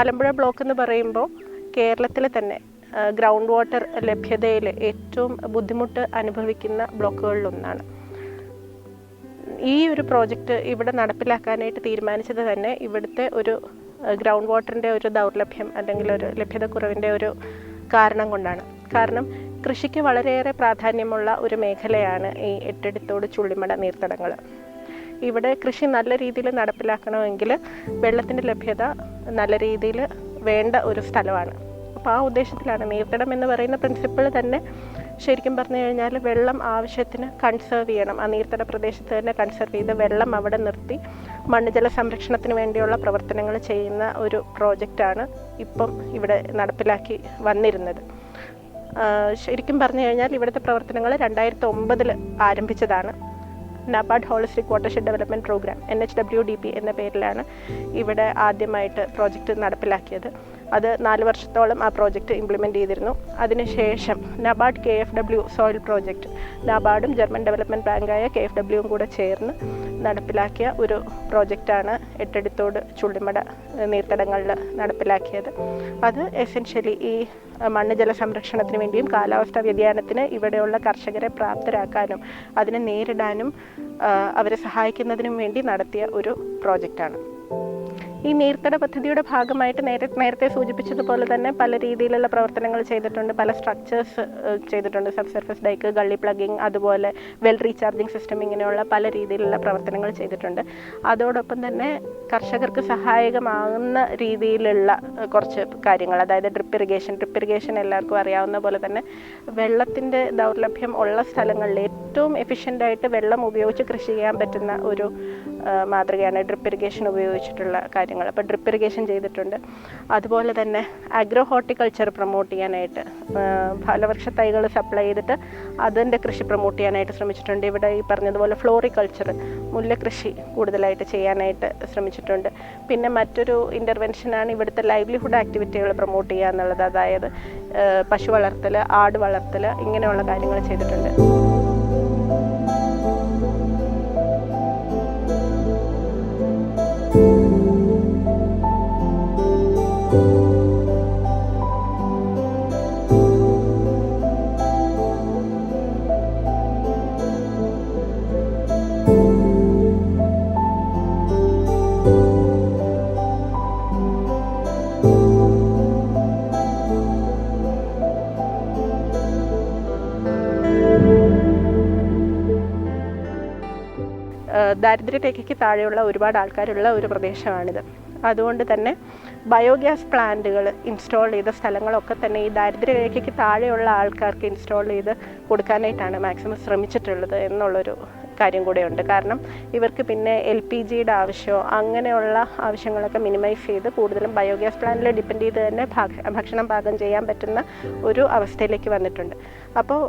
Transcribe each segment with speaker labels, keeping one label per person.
Speaker 1: Malampuzha block എന്ന് പറയുമ്പോൾ കേരളത്തിൽ തന്നെ ഗ്രൗണ്ട് വാട്ടർ ലഭ്യതയിൽ ഏറ്റവും ബുദ്ധിമുട്ട് അനുഭവിക്കുന്ന ബ്ലോക്കുകളിലൊന്നാണ്. ഈ ഒരു പ്രോജക്റ്റ് ഇവിടെ നടപ്പിലാക്കാനായിട്ട് തീരുമാനിച്ചത് തന്നെ ഇവിടുത്തെ ഒരു ഗ്രൗണ്ട് വാട്ടറിന്റെ ഒരു ദൗർലഭ്യം അല്ലെങ്കിൽ ഒരു ലഭ്യതക്കുറവിന്റെ ഒരു കാരണം കൊണ്ടാണ്. കാരണം കൃഷിക്ക് വളരെയേറെ പ്രാധാന്യമുള്ള ഒരു മേഖലയാണ് ഈ എട്ടെടുത്തോട് ചുള്ളിമട നീർത്തടങ്ങൾ. ഇവിടെ കൃഷി നല്ല രീതിയിൽ നടപ്പിലാക്കണമെങ്കിൽ വെള്ളത്തിന്റെ ലഭ്യത നല്ല രീതിയിൽ വേണ്ട ഒരു സ്ഥലമാണ്. അപ്പോൾ ആ ഉദ്ദേശത്തിലാണ് നീർത്തടം എന്ന് പറയുന്ന പ്രിൻസിപ്പിൾ തന്നെ ശരിക്കും പറഞ്ഞു കഴിഞ്ഞാൽ വെള്ളം ആവശ്യത്തിന് കൺസേർവ് ചെയ്യണം. ആ നീർത്തട പ്രദേശത്ത് തന്നെ കൺസേർവ് ചെയ്ത് വെള്ളം അവിടെ നിർത്തി മണ്ണുജല സംരക്ഷണത്തിന് വേണ്ടിയുള്ള പ്രവർത്തനങ്ങൾ ചെയ്യുന്ന ഒരു പ്രോജക്റ്റാണ് ഇപ്പം ഇവിടെ നടപ്പിലാക്കി വന്നിരുന്നത്. ശരിക്കും പറഞ്ഞു കഴിഞ്ഞാൽ ഇവിടുത്തെ പ്രവർത്തനങ്ങൾ രണ്ടായിരത്തി ഒമ്പതിൽ ആരംഭിച്ചതാണ്. NABARD holistic watershed development programme N H W D P എന്ന പേരിലാണ് ഇവിടെ ആദ്യമായിട്ട് പ്രോജക്റ്റ് നടപ്പിലാക്കിയത്. അത് നാല് വർഷത്തോളം ആ പ്രോജക്റ്റ് ഇംപ്ലിമെന്റ് ചെയ്തിരുന്നു. അതിനുശേഷം NABARD K F W soil project നബാർഡും German development ബാങ്കായ കെ എഫ് ഡബ്ല്യുവും കൂടെ ചേർന്ന് നടപ്പിലാക്കിയ ഒരു പ്രോജക്റ്റാണ് എട്ടടിത്തോട് ചുള്ളിമട നീർത്തടങ്ങളിൽ നടപ്പിലാക്കിയത്. അത് എസെൻഷ്യലി ഈ മണ്ണ് ജല സംരക്ഷണത്തിന് വേണ്ടിയും കാലാവസ്ഥാ വ്യതിയാനത്തിന് ഇവിടെയുള്ള കർഷകരെ പ്രാപ്തരാക്കാനും അതിനെ നേരിടാനും അവരെ സഹായിക്കുന്നതിനും വേണ്ടി നടത്തിയ ഒരു പ്രോജക്റ്റാണ്. ഈ നീർത്തട പദ്ധതിയുടെ ഭാഗമായിട്ട് നേരെ നേരത്തെ സൂചിപ്പിച്ചതുപോലെ തന്നെ പല രീതിയിലുള്ള പ്രവർത്തനങ്ങൾ ചെയ്തിട്ടുണ്ട്. പല സ്ട്രക്ചേഴ്സ് ചെയ്തിട്ടുണ്ട്. Sub surface dyke gully plugging അതുപോലെ വെൽ റീചാർജിങ് സിസ്റ്റം ഇങ്ങനെയുള്ള പല രീതിയിലുള്ള പ്രവർത്തനങ്ങൾ ചെയ്തിട്ടുണ്ട്. അതോടൊപ്പം തന്നെ കർഷകർക്ക് സഹായകമാകുന്ന രീതിയിലുള്ള കുറച്ച് കാര്യങ്ങൾ. അതായത് ഡ്രിപ്പ് ഇറിഗേഷൻ ഡ്രിപ്പ് ഇറിഗേഷൻ എല്ലാവർക്കും അറിയാവുന്ന പോലെ തന്നെ വെള്ളത്തിന്റെ ദൗർലഭ്യം ഉള്ള സ്ഥലങ്ങളിൽ ഏറ്റവും എഫിഷ്യന്റ് ആയിട്ട് വെള്ളം ഉപയോഗിച്ച് കൃഷി ചെയ്യാൻ പറ്റുന്ന ഒരു മാതൃകയാണ് ഡ്രിപ്പ് ഇറിഗേഷൻ ഉപയോഗിച്ചിട്ടുള്ള കാര്യങ്ങൾ. അപ്പോൾ ഡ്രിപ്പ് ഇറിഗേഷൻ ചെയ്തിട്ടുണ്ട്. അതുപോലെ തന്നെ അഗ്രോ ഹോർട്ടിക്കൾച്ചർ പ്രൊമോട്ട് ചെയ്യാനായിട്ട് ഫലവൃക്ഷ തൈകൾ സപ്ലൈ ചെയ്തിട്ട് അതിന്റെ കൃഷി പ്രൊമോട്ട് ചെയ്യാനായിട്ട് ശ്രമിച്ചിട്ടുണ്ട്. ഇവിടെ ഈ പറഞ്ഞതുപോലെ ഫ്ലോറിക്കൾച്ചർ മുല്ലക്കൃഷി കൃഷി കൂടുതലായിട്ട് ചെയ്യാനായിട്ട് ശ്രമിച്ചിട്ടുണ്ട്. പിന്നെ മറ്റൊരു ഇന്റർവെൻഷനാണ് ഇവിടുത്തെ ലൈവ്ലിഹുഡ് ആക്ടിവിറ്റികൾ പ്രൊമോട്ട് ചെയ്യുക എന്നുള്ളത്. അതായത് പശു വളർത്തൽ ആട് വളർത്തൽ ഇങ്ങനെയുള്ള കാര്യങ്ങൾ ചെയ്തിട്ടുണ്ട്. ഏഹ് ദാരിദ്ര്യരേഖയ്ക്ക് താഴെയുള്ള ഒരുപാട് ആൾക്കാരുള്ള ഒരു പ്രദേശമാണിത്. അതുകൊണ്ട് തന്നെ ബയോഗ്യാസ് പ്ലാന്റുകൾ ഇൻസ്റ്റാൾ ചെയ്ത സ്ഥലങ്ങളൊക്കെ തന്നെ ഈ ദാരിദ്ര്യരേഖയ്ക്ക് താഴെയുള്ള ആൾക്കാർക്ക് ഇൻസ്റ്റാൾ ചെയ്ത് കൊടുക്കാനായിട്ടാണ് മാക്സിമം ശ്രമിച്ചിട്ടുള്ളത് എന്നുള്ളൊരു കാര്യം കൂടെയുണ്ട്. കാരണം ഇവർക്ക് പിന്നെ എൽ പി ജിയുടെ ആവശ്യമോ അങ്ങനെയുള്ള ആവശ്യങ്ങളൊക്കെ മിനിമൈസ് ചെയ്ത് കൂടുതലും ബയോഗ്യാസ് പ്ലാന്റിൽ ഡിപ്പെൻഡ് ചെയ്ത് തന്നെ ഭക്ഷണം പാകം ചെയ്യാൻ പറ്റുന്ന ഒരു അവസ്ഥയിലേക്ക് വന്നിട്ടുണ്ട്. അപ്പോൾ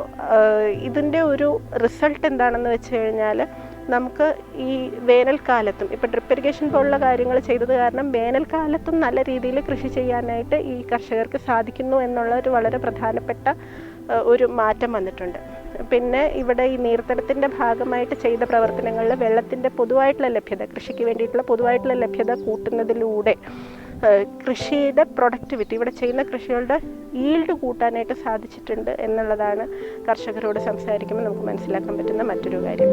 Speaker 1: ഇതിന്റെ ഒരു റിസൾട്ട് എന്താണെന്ന് വെച്ച് കഴിഞ്ഞാൽ നമുക്ക് ഈ വേനൽക്കാലത്തും ഇപ്പോൾ ഡ്രിപ്പ് ഇറിഗേഷൻ പോലുള്ള കാര്യങ്ങൾ ചെയ്തത് കാരണം വേനൽക്കാലത്തും നല്ല രീതിയിൽ കൃഷി ചെയ്യാനായിട്ട് ഈ കർഷകർക്ക് സാധിക്കുന്നു എന്നുള്ള ഒരു വളരെ പ്രധാനപ്പെട്ട ഒരു മാറ്റം വന്നിട്ടുണ്ട്. പിന്നെ ഇവിടെ ഈ നീർത്തടത്തിന്റെ ഭാഗമായിട്ട് ചെയ്ത പ്രവർത്തനങ്ങളിൽ വെള്ളത്തിന്റെ പൊതുവായിട്ടുള്ള ലഭ്യത കൃഷിക്ക് വേണ്ടിയിട്ടുള്ള പൊതുവായിട്ടുള്ള ലഭ്യത കൂട്ടുന്നതിലൂടെ കൃഷിയുടെ പ്രൊഡക്ടിവിറ്റി ഇവിടെ ചെയ്യുന്ന കൃഷികളുടെ ഈൽഡ് കൂട്ടാനായിട്ട് സാധിച്ചിട്ടുണ്ട് എന്നുള്ളതാണ് കർഷകരോട് സംസാരിക്കുമ്പോൾ നമുക്ക് മനസ്സിലാക്കാൻ പറ്റുന്ന മറ്റൊരു കാര്യം.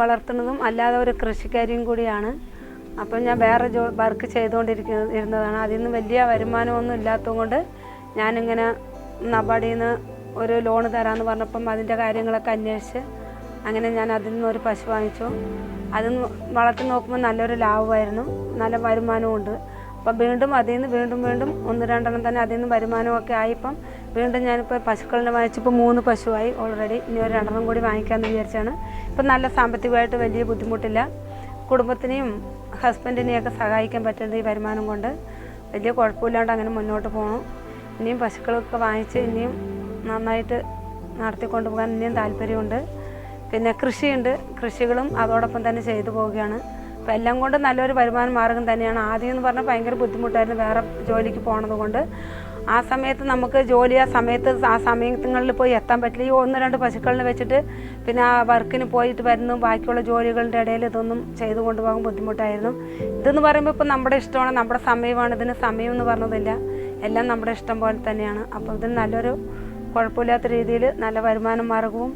Speaker 2: വളർത്തുന്നതും അല്ലാതെ ഒരു കൃഷിക്കാരിയും കൂടിയാണ്. അപ്പം ഞാൻ വേറെ ജോ വർക്ക് ചെയ്തുകൊണ്ടിരിക്കുന്ന ഇരുന്നതാണ്. അതിൽ നിന്ന് വലിയ വരുമാനമൊന്നും ഇല്ലാത്തതുകൊണ്ട് ഞാനിങ്ങനെ നബാഡിൽ നിന്ന് ഒരു ലോണ് തരാമെന്ന് പറഞ്ഞപ്പം അതിന്റെ കാര്യങ്ങളൊക്കെ അന്വേഷിച്ച് അങ്ങനെ ഞാൻ അതിൽ നിന്ന് ഒരു പശു വാങ്ങിച്ചു. അത് വളർത്തി നോക്കുമ്പോൾ നല്ലൊരു ലാഭമായിരുന്നു. നല്ല വരുമാനവും ഉണ്ട് അപ്പം വീണ്ടും അതിൽ നിന്ന് വീണ്ടും വീണ്ടും ഒന്ന് രണ്ടെണ്ണം തന്നെ അതിൽ നിന്ന് വരുമാനമൊക്കെ ആയിപ്പം വീണ്ടും ഞാനിപ്പോൾ പശുക്കളിനെ വാങ്ങിച്ചപ്പോൾ മൂന്ന് പശുവായി ഓൾറെഡി ഇനി ഒരു രണ്ടെണ്ണം കൂടി വാങ്ങിക്കാമെന്ന് വിചാരിച്ചാണ്. ഇപ്പം നല്ല സാമ്പത്തികമായിട്ട് വലിയ ബുദ്ധിമുട്ടില്ല. കുടുംബത്തിനെയും ഹസ്ബൻഡിനെയും ഒക്കെ സഹായിക്കാൻ പറ്റുന്നത് ഈ വരുമാനം കൊണ്ട് വലിയ കുഴപ്പമില്ലാണ്ട് അങ്ങനെ മുന്നോട്ട് പോകണം ഇനിയും പശുക്കളൊക്കെ വാങ്ങിച്ച് ഇനിയും നന്നായിട്ട് നടത്തിക്കൊണ്ട് പോകാൻ ഇനിയും താല്പര്യമുണ്ട്. പിന്നെ കൃഷിയുണ്ട്. കൃഷികളും അതോടൊപ്പം തന്നെ ചെയ്തു പോവുകയാണ്. അപ്പം എല്ലാം കൊണ്ടും നല്ലൊരു വരുമാന മാർഗം തന്നെയാണ്. ആദ്യം എന്ന് പറഞ്ഞാൽ ഭയങ്കര ബുദ്ധിമുട്ടായിരുന്നു വേറെ ജോലിക്ക് പോണത് കൊണ്ട് ആ സമയത്ത് നമുക്ക് ജോലി ആ സമയത്ത് ആ സമയങ്ങളിൽ പോയി എത്താൻ പറ്റില്ല. ഈ ഒന്ന് രണ്ട് പശുക്കളിനെ വെച്ചിട്ട് പിന്നെ ആ വർക്കിന് പോയിട്ട് വരുന്നു. ബാക്കിയുള്ള ജോലികളുടെ ഇടയിൽ ഇതൊന്നും ചെയ്തു കൊണ്ടുപോകാൻ ബുദ്ധിമുട്ടായിരുന്നു. ഇതെന്ന് പറയുമ്പോൾ ഇപ്പം നമ്മുടെ ഇഷ്ടമാണ്. നമ്മുടെ സമയമാണ്. ഇതിന് സമയം എന്ന് പറഞ്ഞതില്ല. എല്ലാം നമ്മുടെ ഇഷ്ടം പോലെ തന്നെയാണ്. അപ്പോൾ ഇതിന് നല്ലൊരു കുഴപ്പമില്ലാത്ത രീതിയിൽ നല്ല വരുമാന മാർഗവും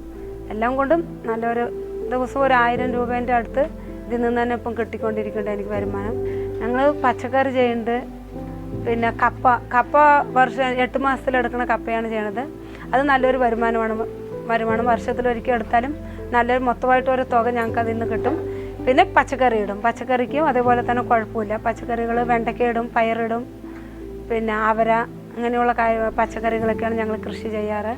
Speaker 2: എല്ലാം കൊണ്ടും നല്ലൊരു ദിവസം ഒരു ആയിരം രൂപേന്റെ അടുത്ത് ഇതിൽ നിന്ന് തന്നെ ഇപ്പം കിട്ടിക്കൊണ്ടിരിക്കുന്നുണ്ട് എനിക്ക് വരുമാനം. ഞങ്ങൾ പച്ചക്കറി ചെയ്യുന്നുണ്ട്. പിന്നെ കപ്പ കപ്പ വർഷം എട്ട് മാസത്തിലെടുക്കുന്ന കപ്പയാണ് ചെയ്യണത്. അത് നല്ലൊരു വരുമാനമാണ് വരുമാനം. വർഷത്തിലൊരിക്കൽ എടുത്താലും നല്ലൊരു മൊത്തമായിട്ട് ഒരു തുക ഞങ്ങൾക്ക് അതിൽ നിന്ന് കിട്ടും. പിന്നെ പച്ചക്കറി ഇടും. പച്ചക്കറിക്കും അതേപോലെ തന്നെ കുഴപ്പമില്ല. പച്ചക്കറികൾ വെണ്ടയ്ക്ക ഇടും പയറിടും പിന്നെ അവര അങ്ങനെയുള്ള കായ പച്ചക്കറികളൊക്കെയാണ് ഞങ്ങൾ കൃഷി ചെയ്യാറ്.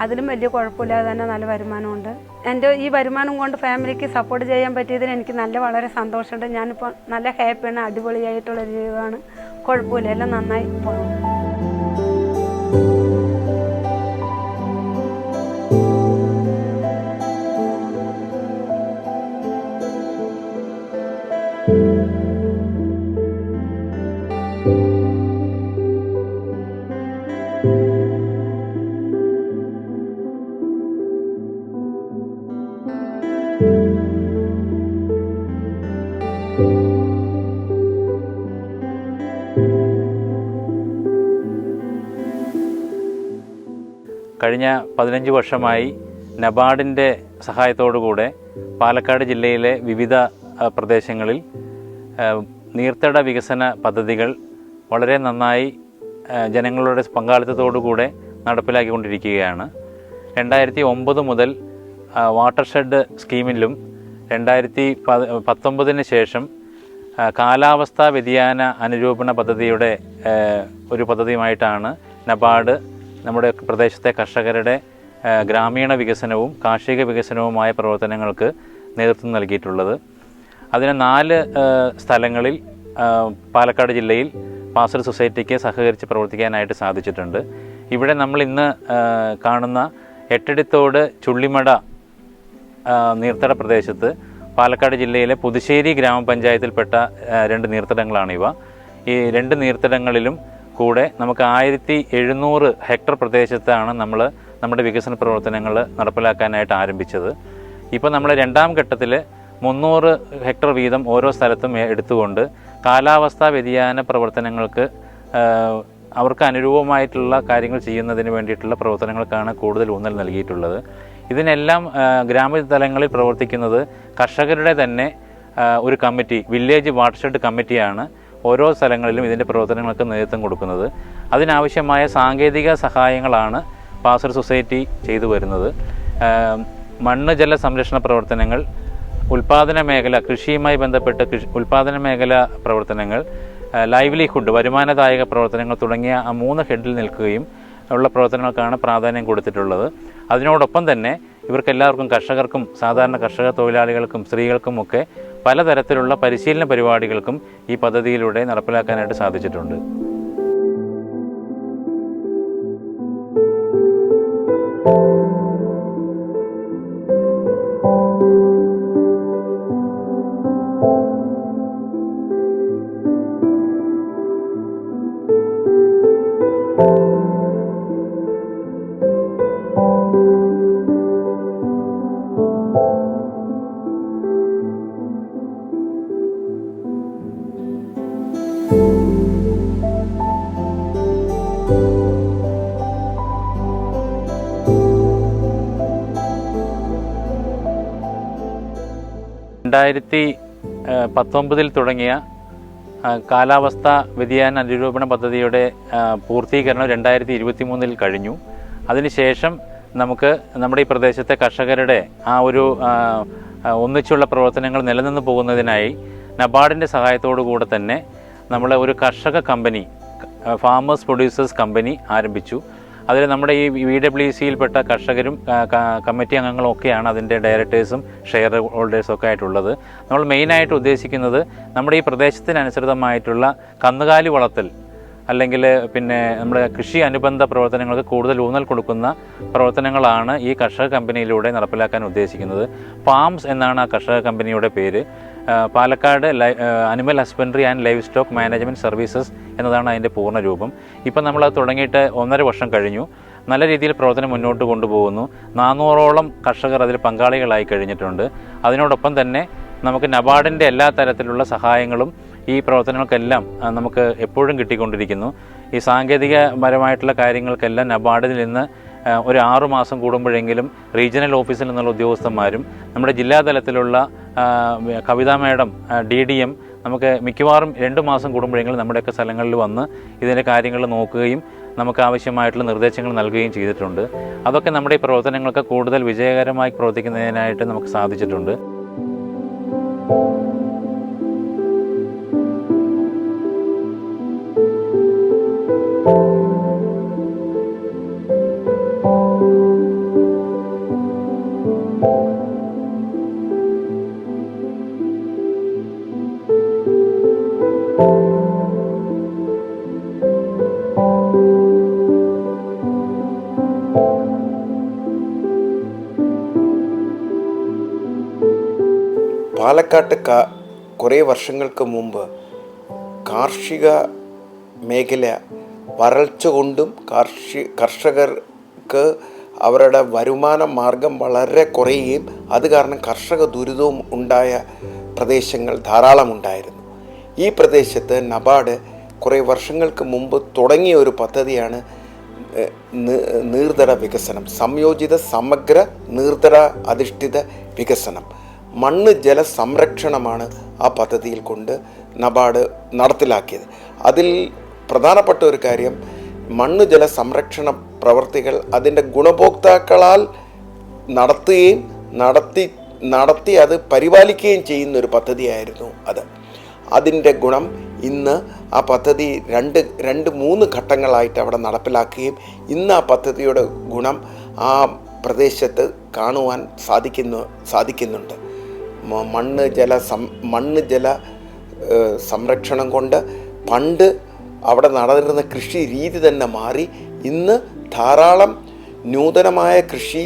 Speaker 2: അതിലും വലിയ കുഴപ്പമില്ലാതെ തന്നെ നല്ല വരുമാനമുണ്ട്. എന്റെ ഈ വരുമാനം കൊണ്ട് ഫാമിലിക്ക് സപ്പോർട്ട് ചെയ്യാൻ പറ്റിയതിന് എനിക്ക് നല്ല വളരെ സന്തോഷമുണ്ട്. ഞാനിപ്പോൾ നല്ല ഹാപ്പിയാണ്. അടിപൊളിയായിട്ടുള്ള ജീവിതമാണ്. കുഴപ്പമില്ല. എല്ലാം നന്നായി പോകുന്നു
Speaker 3: കഴിഞ്ഞ പതിനഞ്ച് വർഷമായി നബാർഡിന്റെ സഹായത്തോടുകൂടെ പാലക്കാട് ജില്ലയിലെ വിവിധ പ്രദേശങ്ങളിൽ നീർത്തട വികസന പദ്ധതികൾ വളരെ നന്നായി ജനങ്ങളുടെ പങ്കാളിത്തത്തോടുകൂടെ നടപ്പിലാക്കിക്കൊണ്ടിരിക്കുകയാണ്. രണ്ടായിരത്തി ഒമ്പത് മുതൽ വാട്ടർ ഷെഡ് സ്കീമിലും രണ്ടായിരത്തി പത്തൊമ്പതിന് ശേഷം കാലാവസ്ഥാ വ്യതിയാന അനുരൂപണ പദ്ധതിയുടെ ഒരു പദ്ധതിയുമായിട്ടാണ് നബാർഡ് നമ്മുടെ പ്രദേശത്തെ കർഷകരുടെ ഗ്രാമീണ വികസനവും കാർഷിക വികസനവുമായ പ്രവർത്തനങ്ങൾക്ക് നേതൃത്വം നൽകിയിട്ടുള്ളത്. അതിന് നാല് സ്ഥലങ്ങളിൽ പാലക്കാട് ജില്ലയിൽ പാസൽ സൊസൈറ്റിക്ക് സഹകരിച്ച് പ്രവർത്തിക്കാനായിട്ട് സാധിച്ചിട്ടുണ്ട്. ഇവിടെ നമ്മൾ ഇന്ന് കാണുന്ന എട്ടടിത്തോട് ചുള്ളിമട നീർത്തട പ്രദേശത്ത് പാലക്കാട് ജില്ലയിലെ പുതുശ്ശേരി ഗ്രാമപഞ്ചായത്തിൽപ്പെട്ട രണ്ട് രണ്ട് നീർത്തടങ്ങളാണിവ. ഈ രണ്ട് നീർത്തടങ്ങളിലും കൂടെ നമുക്ക് ആയിരത്തി എഴുന്നൂറ് ഹെക്ടർ പ്രദേശത്താണ് നമ്മൾ നമ്മുടെ വികസന പ്രവർത്തനങ്ങൾ നടപ്പിലാക്കാനായിട്ട് ആരംഭിച്ചത്. ഇപ്പോൾ നമ്മൾ രണ്ടാം ഘട്ടത്തിൽ മുന്നൂറ് ഹെക്ടർ വീതം ഓരോ സ്ഥലത്തും എടുത്തുകൊണ്ട് കാലാവസ്ഥാ വ്യതിയാന പ്രവർത്തനങ്ങൾക്ക് അവർക്ക് അനുരൂപമായിട്ടുള്ള കാര്യങ്ങൾ ചെയ്യുന്നതിന് വേണ്ടിയിട്ടുള്ള പ്രവർത്തനങ്ങൾക്കാണ് കൂടുതൽ ഊന്നൽ നൽകിയിട്ടുള്ളത്. ഇതിനെല്ലാം ഗ്രാമതലങ്ങളിൽ പ്രവർത്തിക്കുന്നത് കർഷകരുടെ തന്നെ ഒരു കമ്മിറ്റി വില്ലേജ് വാട്ടർഷെഡ് കമ്മിറ്റിയാണ്. ഓരോ സ്ഥലങ്ങളിലും ഇതിന്റെ പ്രവർത്തനങ്ങൾക്ക് നേതൃത്വം കൊടുക്കുന്നത്. അതിനാവശ്യമായ സാങ്കേതിക സഹായങ്ങളാണ് പാസർ സൊസൈറ്റി ചെയ്തു വരുന്നത്. മണ്ണ് ജല സംരക്ഷണ പ്രവർത്തനങ്ങൾ ഉൽപാദന മേഖല കൃഷിയുമായി ബന്ധപ്പെട്ട കൃഷി ഉൽപാദന മേഖല പ്രവർത്തനങ്ങൾ ലൈവ്ലിഹുഡ് വരുമാനദായക പ്രവർത്തനങ്ങൾ തുടങ്ങിയ ആ മൂന്ന് ഹെഡിൽ നിൽക്കുകയും ഉള്ള പ്രവർത്തനങ്ങൾക്കാണ് പ്രാധാന്യം കൊടുത്തിട്ടുള്ളത്. അതിനോടൊപ്പം തന്നെ ഇവർക്കെല്ലാവർക്കും കർഷകർക്കും സാധാരണ കർഷക തൊഴിലാളികൾക്കും സ്ത്രീകൾക്കുമൊക്കെ പലതരത്തിലുള്ള പരിശീലന പരിപാടികൾക്കും ഈ പദ്ധതിയിലൂടെ നടപ്പിലാക്കാനായിട്ട് സാധിച്ചിട്ടുണ്ട്. രണ്ടായിരത്തി പത്തൊമ്പതിൽ തുടങ്ങിയ കാലാവസ്ഥ വ്യതിയാന അനുരൂപണ പദ്ധതിയുടെ പൂർത്തീകരണം രണ്ടായിരത്തി ഇരുപത്തി മൂന്നിൽ കഴിഞ്ഞു. അതിനുശേഷം നമുക്ക് നമ്മുടെ ഈ പ്രദേശത്തെ കർഷകരുടെ ആ ഒരു ഒന്നിച്ചുള്ള പ്രവർത്തനങ്ങൾ നിലനിന്ന് പോകുന്നതിനായി നബാർഡിന്റെ സഹായത്തോടു കൂടെ തന്നെ നമ്മൾ ഒരു കർഷക കമ്പനി ഫാമേഴ്സ് പ്രൊഡ്യൂസേഴ്സ് കമ്പനി ആരംഭിച്ചു. അതിൽ നമ്മുടെ ഈ വി ഡബ്ല്യു സിയിൽപ്പെട്ട കർഷകരും കമ്മിറ്റി അംഗങ്ങളും ഒക്കെയാണ് അതിന്റെ ഡയറക്ടേഴ്സും ഷെയർ ഹോൾഡേഴ്സും ഒക്കെ ആയിട്ടുള്ളത്. നമ്മൾ മെയിനായിട്ട് ഉദ്ദേശിക്കുന്നത് നമ്മുടെ ഈ പ്രദേശത്തിനനുസൃതമായിട്ടുള്ള കന്നുകാലി വളത്തിൽ അല്ലെങ്കിൽ പിന്നെ നമ്മുടെ കൃഷി അനുബന്ധ പ്രവർത്തനങ്ങൾക്ക് കൂടുതൽ ഊന്നൽ കൊടുക്കുന്ന പ്രവർത്തനങ്ങളാണ് ഈ കർഷക കമ്പനിയിലൂടെ നടപ്പിലാക്കാൻ ഉദ്ദേശിക്കുന്നത്. ഫാംസ് എന്നാണ് ആ കർഷക കമ്പനിയുടെ പേര്. Palakkad animal husbandry and livestock management services എന്നതാണ് അതിന്റെ പൂർണ രൂപം. ഇപ്പം നമ്മളത് തുടങ്ങിയിട്ട് ഒന്നര വർഷം കഴിഞ്ഞു. നല്ല രീതിയിൽ പ്രവർത്തനം മുന്നോട്ട് കൊണ്ടുപോകുന്നു. നാനൂറോളം കർഷകർ അതിൽ പങ്കാളികളായി കഴിഞ്ഞിട്ടുണ്ട്. അതിനോടൊപ്പം തന്നെ നമുക്ക് നബാർഡിന്റെ എല്ലാ തരത്തിലുള്ള സഹായങ്ങളും ഈ പ്രവർത്തനങ്ങൾക്കെല്ലാം നമുക്ക് എപ്പോഴും കിട്ടിക്കൊണ്ടിരിക്കുന്നു. ഈ സാങ്കേതികപരമായിട്ടുള്ള കാര്യങ്ങൾക്കെല്ലാം നബാർഡിൽ നിന്ന് ഒരു ആറു മാസം കൂടുമ്പോഴെങ്കിലും റീജിയണൽ ഓഫീസിൽ നിന്നുള്ള ഉദ്യോഗസ്ഥന്മാരും നമ്മുടെ ജില്ലാതലത്തിലുള്ള കവിതാ മേഡം ഡി ഡി എം നമുക്ക് മിക്കവാറും രണ്ട് മാസം കൂടുമ്പോഴെങ്കിലും നമ്മുടെയൊക്കെ സ്ഥലങ്ങളിൽ വന്ന് ഇതിന്റെ കാര്യങ്ങൾ നോക്കുകയും നമുക്ക് ആവശ്യമായിട്ടുള്ള നിർദ്ദേശങ്ങൾ നൽകുകയും ചെയ്തിട്ടുണ്ട്. അതൊക്കെ നമ്മുടെ ഈ പ്രവർത്തനങ്ങൾക്ക് കൂടുതൽ വിജയകരമായി പ്രവർത്തിക്കുന്നതിനായിട്ട് നമുക്ക് സാധിച്ചിട്ടുണ്ട്.
Speaker 4: പാലക്കാട്ട് കാ കുറേ വർഷങ്ങൾക്ക് മുമ്പ് കാർഷിക മേഖല വരൾച്ച കൊണ്ടും കാർഷി കർഷകർക്ക് അവരുടെ വരുമാന മാർഗം വളരെ കുറയുകയും അത് കാരണം കർഷക ദുരിതവും ഉണ്ടായ പ്രദേശങ്ങൾ ധാരാളം ഉണ്ടായിരുന്നു. ഈ പ്രദേശത്ത് നബാർഡ് കുറേ വർഷങ്ങൾക്ക് മുമ്പ് തുടങ്ങിയ ഒരു പദ്ധതിയാണ് നീർതട വികസനം സംയോജിത സമഗ്ര നീർത്തട അധിഷ്ഠിത വികസനം. മണ്ണ് ജല സംരക്ഷണമാണ് ആ പദ്ധതിയിൽ കൊണ്ട് നബാർഡ് നടപ്പിലാക്കിയത്. അതിൽ പ്രധാനപ്പെട്ട ഒരു കാര്യം മണ്ണ് ജല സംരക്ഷണ പ്രവർത്തികൾ അതിന്റെ ഗുണഭോക്താക്കളാൽ നടത്തുകയും നടത്തി നടത്തി അത് പരിപാലിക്കുകയും ചെയ്യുന്ന ഒരു പദ്ധതിയായിരുന്നു അത്. അതിന്റെ ഗുണം ഇന്ന് ആ പദ്ധതി രണ്ട് രണ്ട് മൂന്ന് ഘട്ടങ്ങളായിട്ട് അവിടെ നടപ്പിലാക്കുകയും ഇന്ന് ആ പദ്ധതിയുടെ ഗുണം ആ പ്രദേശത്ത് കാണുവാൻ സാധിക്കുന്നു സാധിക്കുന്നുണ്ട്. മണ്ണ് ജല സം മണ്ണ് ജല സംരക്ഷണം കൊണ്ട് പണ്ട് അവിടെ നടന്നിരുന്ന കൃഷി രീതി തന്നെ മാറി. ഇന്ന് ധാരാളം നൂതനമായ കൃഷി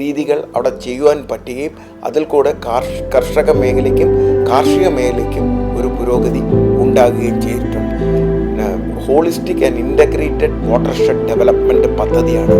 Speaker 4: രീതികൾ അവിടെ ചെയ്യുവാൻ പറ്റുകയും അതിൽ കൂടെ കാർഷ കർഷക മേഖലയ്ക്കും കാർഷിക മേഖലയ്ക്കും ഒരു പുരോഗതി ഉണ്ടാകുകയും ചെയ്തിട്ടുണ്ട്. Holistic and integrated watershed development പദ്ധതിയാണ്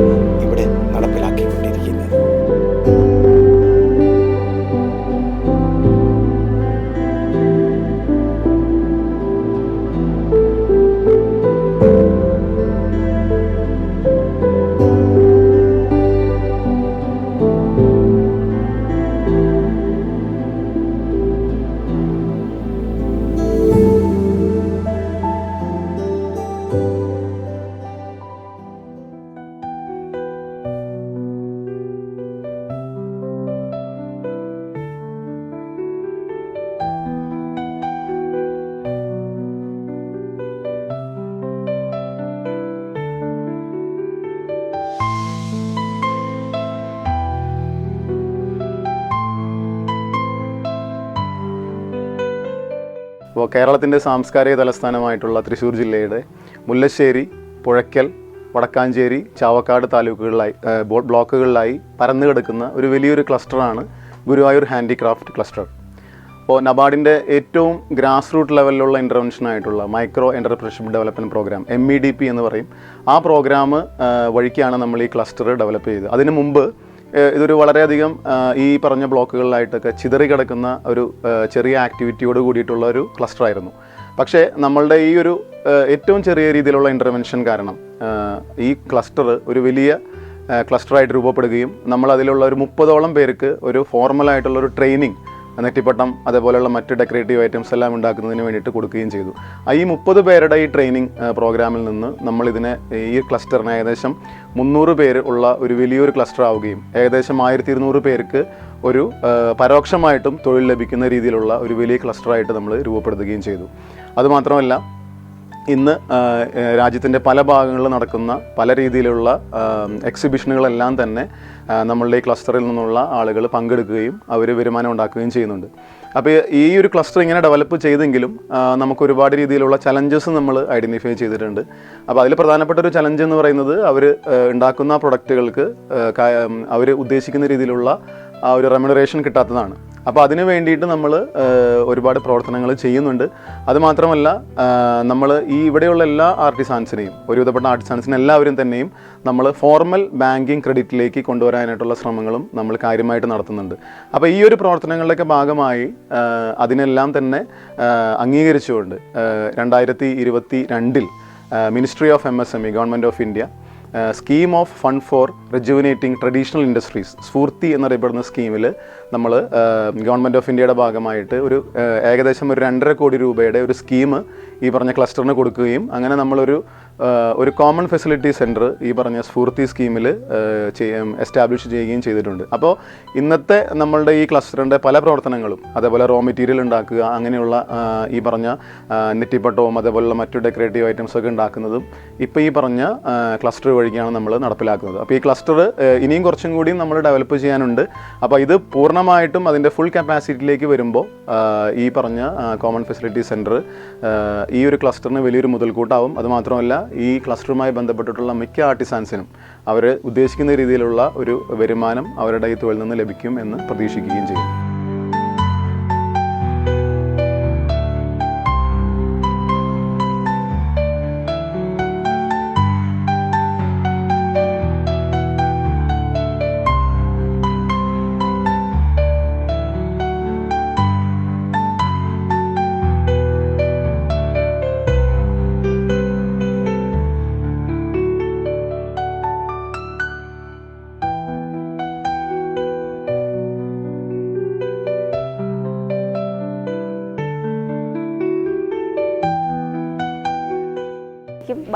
Speaker 5: കേരളത്തിന്റെ സാംസ്കാരിക തലസ്ഥാനമായിട്ടുള്ള തൃശ്ശൂർ ജില്ലയുടെ മുല്ലശ്ശേരി പുഴയ്ക്കൽ വടക്കാഞ്ചേരി ചാവക്കാട് താലൂക്കുകളിലായി ബ്ലോക്കുകളിലായി പരന്നു കിടക്കുന്ന ഒരു വലിയൊരു ക്ലസ്റ്ററാണ് ഗുരുവായൂർ ഹാൻഡിക്രാഫ്റ്റ് ക്ലസ്റ്റർ. അപ്പോൾ നബാർഡിന്റെ ഏറ്റവും ഗ്രാസ് റൂട്ട് ലെവലിലുള്ള ഇന്റർവെൻഷനായിട്ടുള്ള micro entrepreneurship development programme M E D P എന്ന് പറയും. ആ പ്രോഗ്രാം വഴിക്കാണ് നമ്മൾ ഈ ക്ലസ്റ്റർ ഡെവലപ്പ് ചെയ്തത്. അതിനു മുമ്പ് ഇതൊരു വളരെയധികം ഈ പറഞ്ഞ ബ്ലോക്കുകളിലായിട്ടൊക്കെ ചിതറിക്കിടക്കുന്ന ഒരു ചെറിയ ആക്ടിവിറ്റിയോട് കൂടിയിട്ടുള്ള ഒരു ക്ലസ്റ്റർ ആയിരുന്നു പക്ഷേ നമ്മളുടെ ഈ ഒരു ഏറ്റവും ചെറിയ രീതിയിലുള്ള ഇന്റർവെൻഷൻ കാരണം ഈ ക്ലസ്റ്റർ ഒരു വലിയ ക്ലസ്റ്ററായിട്ട് രൂപപ്പെടുകയും നമ്മൾ അതിലുള്ള ഒരു മുപ്പതോളം പേർക്ക് ഒരു ഫോർമലായിട്ടുള്ള ഒരു ട്രെയിനിങ് നെറ്റിപ്പട്ടം അതേപോലെയുള്ള മറ്റ് ഡെക്കറേറ്റീവ് ഐറ്റംസ് എല്ലാം ഉണ്ടാക്കുന്നതിന് വേണ്ടിയിട്ട് കൊടുക്കുകയും ചെയ്തു. ഈ മുപ്പത് പേരുടെ ഈ ട്രെയിനിങ് പ്രോഗ്രാമിൽ നിന്ന് നമ്മൾ ഇതിനെ ഈ ക്ലസ്റ്ററിന് ഏകദേശം മുന്നൂറ് പേര് ഉള്ള ഒരു വലിയൊരു ക്ലസ്റ്റർ ആവുകയും ഏകദേശം ആയിരത്തി ഇരുന്നൂറ് പേർക്ക് ഒരു പരോക്ഷമായിട്ടും തൊഴിൽ ലഭിക്കുന്ന രീതിയിലുള്ള ഒരു വലിയ ക്ലസ്റ്ററായിട്ട് നമ്മൾ രൂപപ്പെടുത്തുകയും ചെയ്തു. അതുമാത്രമല്ല ഇന്ന് രാജ്യത്തിന്റെ പല ഭാഗങ്ങളിൽ നടക്കുന്ന പല രീതിയിലുള്ള എക്സിബിഷനുകളെല്ലാം തന്നെ നമ്മളുടെ ഈ ക്ലസ്റ്ററിൽ നിന്നുള്ള ആളുകൾ പങ്കെടുക്കുകയും അവർ വരുമാനം ഉണ്ടാക്കുകയും ചെയ്യുന്നുണ്ട്. അപ്പോൾ ഈ ഒരു ക്ലസ്റ്റർ ഇങ്ങനെ ഡെവലപ്പ് ചെയ്തെങ്കിലും നമുക്ക് ഒരുപാട് രീതിയിലുള്ള ചലഞ്ചസ് നമ്മൾ ഐഡന്റിഫൈ ചെയ്തിട്ടുണ്ട്. അപ്പോൾ അതിൽ പ്രധാനപ്പെട്ട ഒരു ചലഞ്ച് എന്ന് പറയുന്നത് അവർ ഉണ്ടാക്കുന്ന പ്രൊഡക്റ്റുകൾക്ക് അവർ ഉദ്ദേശിക്കുന്ന രീതിയിലുള്ള ആ ഒരു റെമ്യൂണറേഷൻ കിട്ടാത്തതാണ്. അപ്പോൾ അതിന് വേണ്ടിയിട്ട് നമ്മൾ ഒരുപാട് പ്രവർത്തനങ്ങൾ ചെയ്യുന്നുണ്ട്. അതുമാത്രമല്ല നമ്മൾ ഈ ഇവിടെയുള്ള എല്ലാ ആർട്ടിസാൻസിനെയും ഒരുവിധപ്പെട്ട ആർട്ടിസാൻസിനെ എല്ലാവരും തന്നെയും നമ്മൾ ഫോർമൽ ബാങ്കിങ് ക്രെഡിറ്റിലേക്ക് കൊണ്ടുവരാനായിട്ടുള്ള ശ്രമങ്ങളും നമ്മൾ കാര്യമായിട്ട് നടത്തുന്നുണ്ട്. അപ്പോൾ ഈ ഒരു പ്രവർത്തനങ്ങളുടെയൊക്കെ ഭാഗമായി അതിനെല്ലാം തന്നെ അംഗീകരിച്ചുകൊണ്ട് രണ്ടായിരത്തി ഇരുപത്തി രണ്ടിൽ ministry of M S M E government of India scheme of fund for rejuvenating traditional industries SFURTI എന്നറിയപ്പെടുന്ന സ്കീമിൽ നമ്മൾ ഗവൺമെന്റ് ഓഫ് ഇന്ത്യയുടെ ഭാഗമായിട്ട് ഒരു ഏകദേശം ഒരു രണ്ടര കോടി രൂപയുടെ ഒരു സ്കീം ഈ പറഞ്ഞ ക്ലസ്റ്ററിന് കൊടുക്കുകയും അങ്ങനെ നമ്മളൊരു ഒരു കോമൺ ഫെസിലിറ്റി സെന്റർ ഈ പറഞ്ഞ സ്ഫൂർത്തി സ്കീമിൽ എസ്റ്റാബ്ലിഷ് ചെയ്യുകയും ചെയ്തിട്ടുണ്ട്. അപ്പോൾ ഇന്നത്തെ നമ്മളുടെ ഈ ക്ലസ്റ്ററിന്റെ പല പ്രവർത്തനങ്ങളും അതേപോലെ റോ മെറ്റീരിയൽ ഉണ്ടാക്കുക അങ്ങനെയുള്ള ഈ പറഞ്ഞ നെറ്റിപ്പട്ടവും അതേപോലുള്ള മറ്റു ഡെക്കറേറ്റീവ് ഐറ്റംസ് ഒക്കെ ഉണ്ടാക്കുന്നതും ഇപ്പോൾ ഈ പറഞ്ഞ ക്ലസ്റ്റർ വഴിക്കാണ് നമ്മൾ നടപ്പിലാക്കുന്നത്. അപ്പോൾ ഈ ക്ലസ്റ്റർ ഇനിയും കുറച്ചും കൂടി നമ്മൾ ഡെവലപ്പ് ചെയ്യാനുണ്ട്. അപ്പോൾ ഇത് പൂർണമായിട്ടും അതിന്റെ ഫുൾ കപ്പാസിറ്റിയിലേക്ക് വരുമ്പോൾ ഈ പറഞ്ഞ കോമൺ ഫെസിലിറ്റി സെന്റർ ഈ ഒരു ക്ലസ്റ്ററിന് വലിയൊരു മുതൽക്കൂട്ടാവും. അതുമാത്രമല്ല ഈ ക്ലസ്റ്ററുമായി ബന്ധപ്പെട്ടിട്ടുള്ള മിക്ക ആർട്ടിസാൻസിനും അവർ ഉദ്ദേശിക്കുന്ന രീതിയിലുള്ള ഒരു വരുമാനം അവരുടെ ഈ തൊഴിൽ നിന്ന് ലഭിക്കും എന്ന് പ്രതീക്ഷിക്കുകയും ചെയ്യും.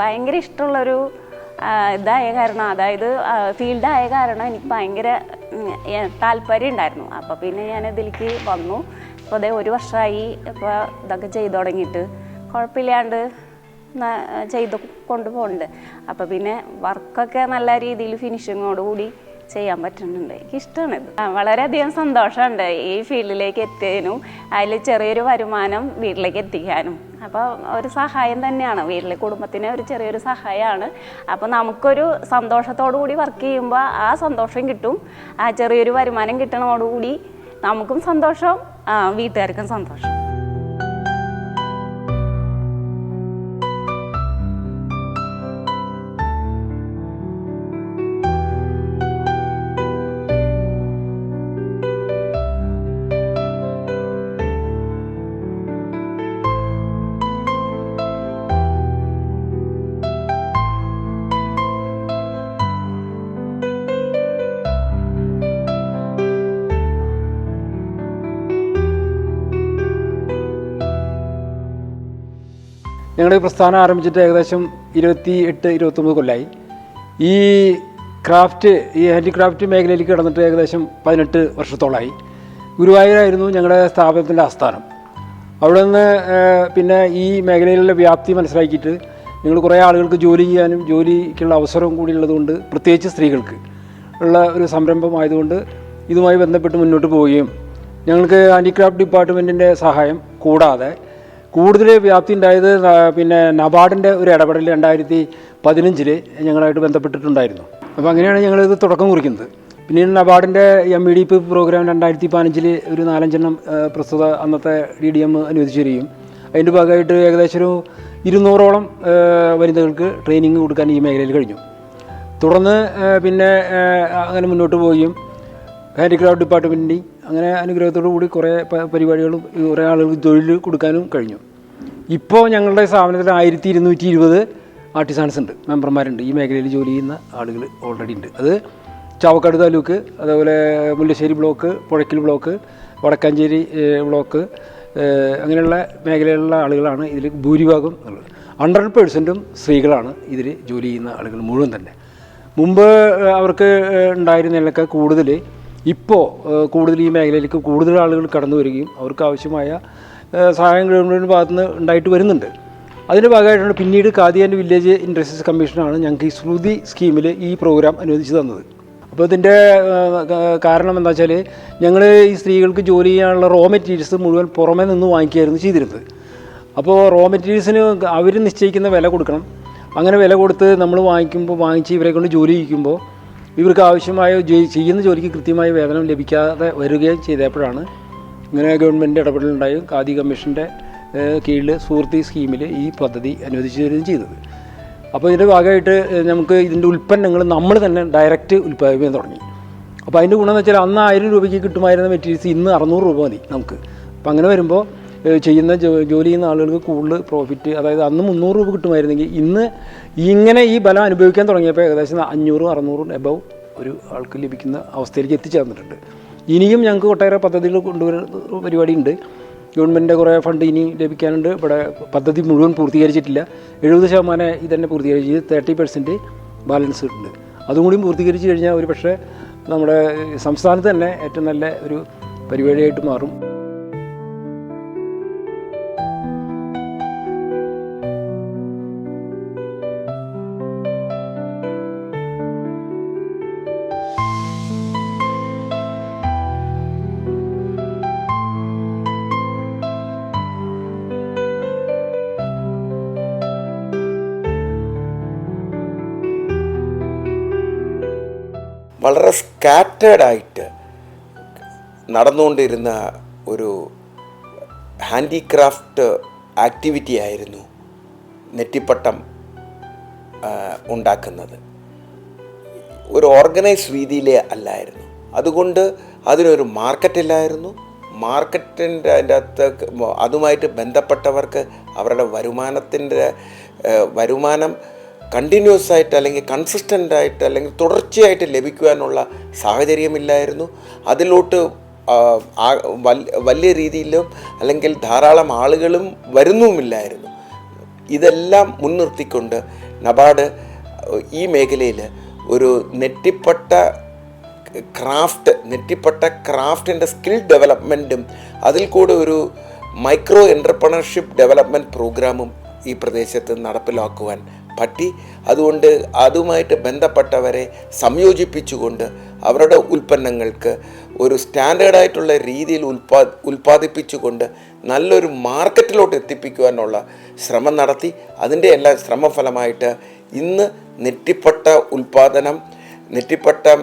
Speaker 6: ഭയങ്കര ഇഷ്ടമുള്ളൊരു ഇതായ കാരണം അതായത് ഫീൽഡായ കാരണം എനിക്ക് ഭയങ്കര താല്പര്യം ഉണ്ടായിരുന്നു അപ്പോൾ പിന്നെ ഞാൻ ഇതിലേക്ക് വന്നു. അപ്പോൾ അതേ ഒരു വർഷമായി ഇപ്പോൾ ഇതൊക്കെ ചെയ്തു തുടങ്ങിയിട്ട്. കുഴപ്പമില്ലാണ്ട് ചെയ്ത് കൊണ്ടുപോകുന്നുണ്ട് അപ്പോൾ പിന്നെ വർക്കൊക്കെ നല്ല രീതിയിൽ ഫിനിഷിങ്ങോടുകൂടി ചെയ്യാൻ പറ്റുന്നുണ്ട്. എനിക്ക് ഇഷ്ടമാണ് ഇത് വളരെയധികം സന്തോഷമുണ്ട് ഈ ഫീൽഡിലേക്ക് എത്തിയതിനും അതിൽ ചെറിയൊരു വരുമാനം വീട്ടിലേക്ക് എത്തിക്കാനും. അപ്പോൾ ഒരു സഹായം തന്നെയാണ്. വീട്ടിലെ കുടുംബത്തിന് ഒരു ചെറിയൊരു സഹായമാണ്. അപ്പോൾ നമുക്കൊരു സന്തോഷത്തോടു കൂടി വർക്ക് ചെയ്യുമ്പോൾ ആ സന്തോഷം കിട്ടും. ആ ചെറിയൊരു വരുമാനം കിട്ടണതോടുകൂടി നമുക്കും സന്തോഷം വീട്ടുകാർക്കും സന്തോഷം.
Speaker 7: ഞങ്ങളുടെ പ്രസ്ഥാനം ആരംഭിച്ചിട്ട് ഏകദേശം ഇരുപത്തി എട്ട് ഇരുപത്തൊമ്പത് കൊല്ലമായി ഈ ക്രാഫ്റ്റ് ഈ ഹാൻഡിക്രാഫ്റ്റ് മേഖലയിലേക്ക് കിടന്നിട്ട് ഏകദേശം പതിനെട്ട് വർഷത്തോളമായി. ഗുരുവായൂരായിരുന്നു ഞങ്ങളുടെ സ്ഥാപനത്തിന്റെ ആസ്ഥാനം. അവിടെ നിന്ന് പിന്നെ ഈ മേഖലയിലുള്ള വ്യാപ്തി മനസ്സിലാക്കിയിട്ട് നിങ്ങൾ കുറേ ആളുകൾക്ക് ജോലി ചെയ്യാനും ജോലിക്കുള്ള അവസരവും കൂടി ഉള്ളതുകൊണ്ട് പ്രത്യേകിച്ച് സ്ത്രീകൾക്ക് ഉള്ള ഒരു സംരംഭമായതുകൊണ്ട് ഇതുമായി ബന്ധപ്പെട്ട് മുന്നോട്ട് പോവുകയും ഞങ്ങൾക്ക് ഹാൻഡിക്രാഫ്റ്റ് ഡിപ്പാർട്ട്മെന്റിന്റെ സഹായം കൂടാതെ കൂടുതൽ വ്യാപ്തി ഉണ്ടായത് പിന്നെ നബാർഡിന്റെ ഒരു ഇടപെടൽ രണ്ടായിരത്തി പതിനഞ്ചിൽ ഞങ്ങളായിട്ട് ബന്ധപ്പെട്ടിട്ടുണ്ടായിരുന്നു. അപ്പോൾ അങ്ങനെയാണ് ഞങ്ങളിത് തുടക്കം കുറിക്കുന്നത്. പിന്നീട് നബാർഡിന്റെ M E D P programme രണ്ടായിരത്തി പതിനഞ്ചിൽ ഒരു നാലഞ്ചെണ്ണം പ്രസ്തുത അന്നത്തെ ഡി ഡി എം അനുവദിച്ചിരിക്കും. അതിന്റെ ഭാഗമായിട്ട് ഏകദേശം ഒരു ഇരുന്നൂറോളം വനിതകൾക്ക് ട്രെയിനിങ് കൊടുക്കാൻ ഈ മേഖലയിൽ കഴിഞ്ഞു. തുടർന്ന് പിന്നെ അങ്ങനെ മുന്നോട്ട് പോവുകയും ഹാൻഡിക്രാഫ്റ്റ് ഡിപ്പാർട്ട്മെന്റിന്റെയും അങ്ങനെ അനുഗ്രഹത്തോടു കൂടി കുറേ പരിപാടികളും കുറേ ആളുകൾക്ക് തൊഴിൽ കൊടുക്കാനും കഴിഞ്ഞു. ഇപ്പോൾ ഞങ്ങളുടെ സ്ഥാപനത്തിൽ ആയിരത്തി ഇരുന്നൂറ്റി ഇരുപത് ആർട്ടിസാൻസ് ഉണ്ട് മെമ്പർമാരുണ്ട്. ഈ മേഖലയിൽ ജോലി ചെയ്യുന്ന ആളുകൾ ഓൾറെഡി ഉണ്ട്. അത് ചാവക്കാട് താലൂക്ക് അതേപോലെ Mullassery block Puzhakkal block Wadakkanchery block അങ്ങനെയുള്ള മേഖലയിലുള്ള ആളുകളാണ് ഇതിൽ ഭൂരിഭാഗം ഉള്ളത്. ഹൺഡ്രഡ് പേഴ്സന്റും സ്ത്രീകളാണ് ഇതിൽ ജോലി ചെയ്യുന്ന ആളുകൾ മുഴുവൻ തന്നെ. മുമ്പ് അവർക്ക് ഉണ്ടായിരുന്നതിലൊക്കെ കൂടുതൽ ഇപ്പോൾ കൂടുതൽ ഈ മേഖലയിലേക്ക് കൂടുതൽ ആളുകൾ കടന്നു വരികയും അവർക്ക് ആവശ്യമായ സഹായം ഗവൺമെന്റിന്റെ ഭാഗത്തുനിന്ന് ഉണ്ടായിട്ട് വരുന്നുണ്ട്. അതിന്റെ ഭാഗമായിട്ടാണ് പിന്നീട് ആൻഡ് വില്ലേജ് ഇൻഡസ്ട്രീസ് കമ്മീഷനാണ് ഞങ്ങൾക്ക് ഈ ശ്രുതി സ്കീമിൽ ഈ പ്രോഗ്രാം അനുവദിച്ച് തന്നത്. അപ്പോൾ ഇതിന്റെ കാരണം എന്താ വെച്ചാൽ ഞങ്ങൾ ഈ സ്ത്രീകൾക്ക് ജോലി ചെയ്യാനുള്ള റോ മെറ്റീരിയൽസ് മുഴുവൻ പുറമേ നിന്ന് വാങ്ങിക്കുകയായിരുന്നു ചെയ്തിരുന്നത്. അപ്പോൾ റോ മെറ്റീരിയൽസിന് അവർ നിശ്ചയിക്കുന്ന വില കൊടുക്കണം. അങ്ങനെ വില കൊടുത്ത് നമ്മൾ വാങ്ങിക്കുമ്പോൾ വാങ്ങിച്ച് ഇവരെ കൊണ്ട് ജോലി ചെയ്യിക്കുമ്പോൾ ഇവർക്ക് ആവശ്യമായ ചെയ്യുന്ന ജോലിക്ക് കൃത്യമായി വേതനം ലഭിക്കാതെ വരികയും ചെയ്തപ്പോഴാണ് ഇങ്ങനെ ഗവൺമെന്റ് ഇടപെടലുണ്ടായി. ഖാദി കമ്മീഷന്റെ കീഴിൽ സുഹൃത്തി സ്കീമിൽ ഈ പദ്ധതി അനുവദിച്ചു തരികയും ചെയ്തത്. അപ്പോൾ ഇതിന്റെ ഭാഗമായിട്ട് നമുക്ക് ഇതിന്റെ ഉൽപ്പന്നങ്ങൾ നമ്മൾ തന്നെ ഡയറക്റ്റ് ഉൽപ്പാദിപ്പിക്കാൻ തുടങ്ങി. അപ്പോൾ അതിന്റെ ഗുണമെന്ന് വെച്ചാൽ അന്ന് ആയിരം രൂപയ്ക്ക് കിട്ടുമായിരുന്ന മെറ്റീരിയൽസ് ഇന്ന് അറുന്നൂറ് രൂപ മതി നമുക്ക്. അപ്പോൾ അങ്ങനെ വരുമ്പോൾ ചെയ്യുന്ന ജോലി ചെയ്യുന്ന ആളുകൾക്ക് കൂടുതൽ പ്രോഫിറ്റ് അതായത് അന്ന് മുന്നൂറ് രൂപ കിട്ടുമായിരുന്നെങ്കിൽ ഇന്ന് ഇങ്ങനെ ഈ ബലം അനുഭവിക്കാൻ തുടങ്ങിയപ്പോൾ ഏകദേശം അഞ്ഞൂറും അറുന്നൂറും എബവ് ഒരു ആൾക്ക് ലഭിക്കുന്ന അവസ്ഥയിലേക്ക് എത്തിച്ചേർന്നിട്ടുണ്ട്. ഇനിയും ഞങ്ങൾക്ക് ഒട്ടേറെ പദ്ധതികൾ കൊണ്ടുവരുന്ന പരിപാടിയുണ്ട്. ഗവൺമെന്റിന്റെ കുറേ ഫണ്ട് ഇനി ലഭിക്കാനുണ്ട്. ഇവിടെ പദ്ധതി മുഴുവൻ പൂർത്തീകരിച്ചിട്ടില്ല. എഴുപത് ശതമാനം ഇതന്നെ പൂർത്തീകരിച്ച് തേർട്ടി പെർസെന്റ് ബാലൻസ് ഉണ്ട് അതും കൂടി പൂർത്തീകരിച്ച് കഴിഞ്ഞാൽ ഒരു പക്ഷേ നമ്മുടെ സംസ്ഥാനത്ത് തന്നെ ഏറ്റവും നല്ല ഒരു പരിപാടിയായിട്ട് മാറും.
Speaker 4: വളരെ സ്കാറ്റേഡ് ആയിട്ട് നടന്നുകൊണ്ടിരുന്ന ഒരു ഹാൻഡിക്രാഫ്റ്റ് ആക്ടിവിറ്റി ആയിരുന്നു നെറ്റിപ്പട്ടം ഉണ്ടാക്കുന്നത്. ഒരു ഓർഗനൈസ് രീതിയിലേ അല്ലായിരുന്നു. അതുകൊണ്ട് അതിനൊരു മാർക്കറ്റില്ലായിരുന്നു മാർക്കറ്റിന്റെ അതിന്റെ അകത്ത് അതുമായിട്ട് ബന്ധപ്പെട്ടവർക്ക് അവരുടെ വരുമാനത്തിന്റെ വരുമാനം കണ്ടിന്യൂസ് ആയിട്ട് അല്ലെങ്കിൽ കൺസിസ്റ്റന്റ് ആയിട്ട് അല്ലെങ്കിൽ തുടർച്ചയായിട്ട് ലഭിക്കുവാനുള്ള സാഹചര്യമില്ലായിരുന്നു. അതിലോട്ട് വലിയ രീതിയിലും അല്ലെങ്കിൽ ധാരാളം ആളുകളും വരുന്നുമില്ലായിരുന്നു. ഇതെല്ലാം മുൻനിർത്തിക്കൊണ്ട് നബാർഡ് ഈ മേഖലയിൽ ഒരു നെറ്റിപ്പട്ട ക്രാഫ്റ്റ് നെറ്റിപ്പട്ട ക്രാഫ്റ്റിന്റെ സ്കിൽ ഡെവലപ്മെന്റും അതിൽ കൂടെ ഒരു മൈക്രോ എന്റർപ്രണർഷിപ്പ് ഡെവലപ്മെന്റ് പ്രോഗ്രാമും ഈ പ്രദേശത്ത് നടപ്പിലാക്കുവാൻ പറ്റി. അതുകൊണ്ട് അതുമായിട്ട് ബന്ധപ്പെട്ടവരെ സംയോജിപ്പിച്ചുകൊണ്ട് അവരുടെ ഉൽപ്പന്നങ്ങൾക്ക് ഒരു സ്റ്റാൻഡേർഡായിട്ടുള്ള രീതിയിൽ ഉൽപാ ഉൽപ്പാദിപ്പിച്ചുകൊണ്ട് നല്ലൊരു മാർക്കറ്റിലോട്ട് എത്തിപ്പിക്കുവാനുള്ള ശ്രമം നടത്തി. അതിന്റെ എല്ലാ ശ്രമഫലമായിട്ട് ഇന്ന് നെറ്റിപ്പട്ട ഉൽപ്പാദനം നെറ്റിപ്പട്ടം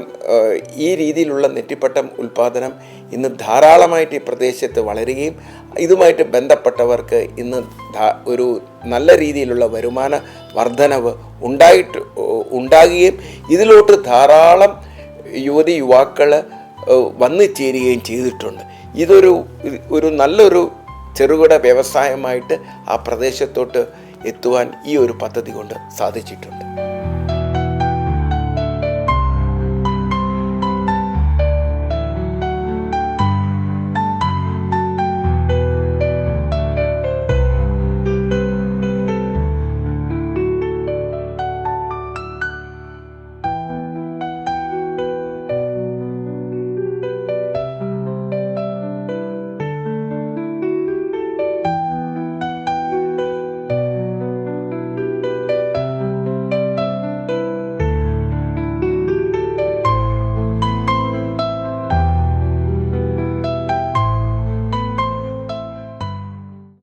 Speaker 4: ഈ രീതിയിലുള്ള നെറ്റിപ്പട്ടം ഉൽപ്പാദനം ഇന്ന് ധാരാളമായിട്ട് ഈ പ്രദേശത്ത് വളരുകയും ഇതുമായിട്ട് ബന്ധപ്പെട്ടവർക്ക് ഇന്ന് ഒരു നല്ല രീതിയിലുള്ള വരുമാന വർധനവ് ഉണ്ടായിട്ട് ഉണ്ടാകുകയും ഇതിലോട്ട് ധാരാളം യുവതി യുവാക്കൾ വന്നു ചേരുകയും ചെയ്തിട്ടുണ്ട്. ഇതൊരു ഒരു നല്ലൊരു ചെറുകിട വ്യവസായമായിട്ട് ആ പ്രദേശത്തോട്ട് എത്തുവാൻ ഈ ഒരു പദ്ധതി കൊണ്ട് സാധിച്ചിട്ടുണ്ട്.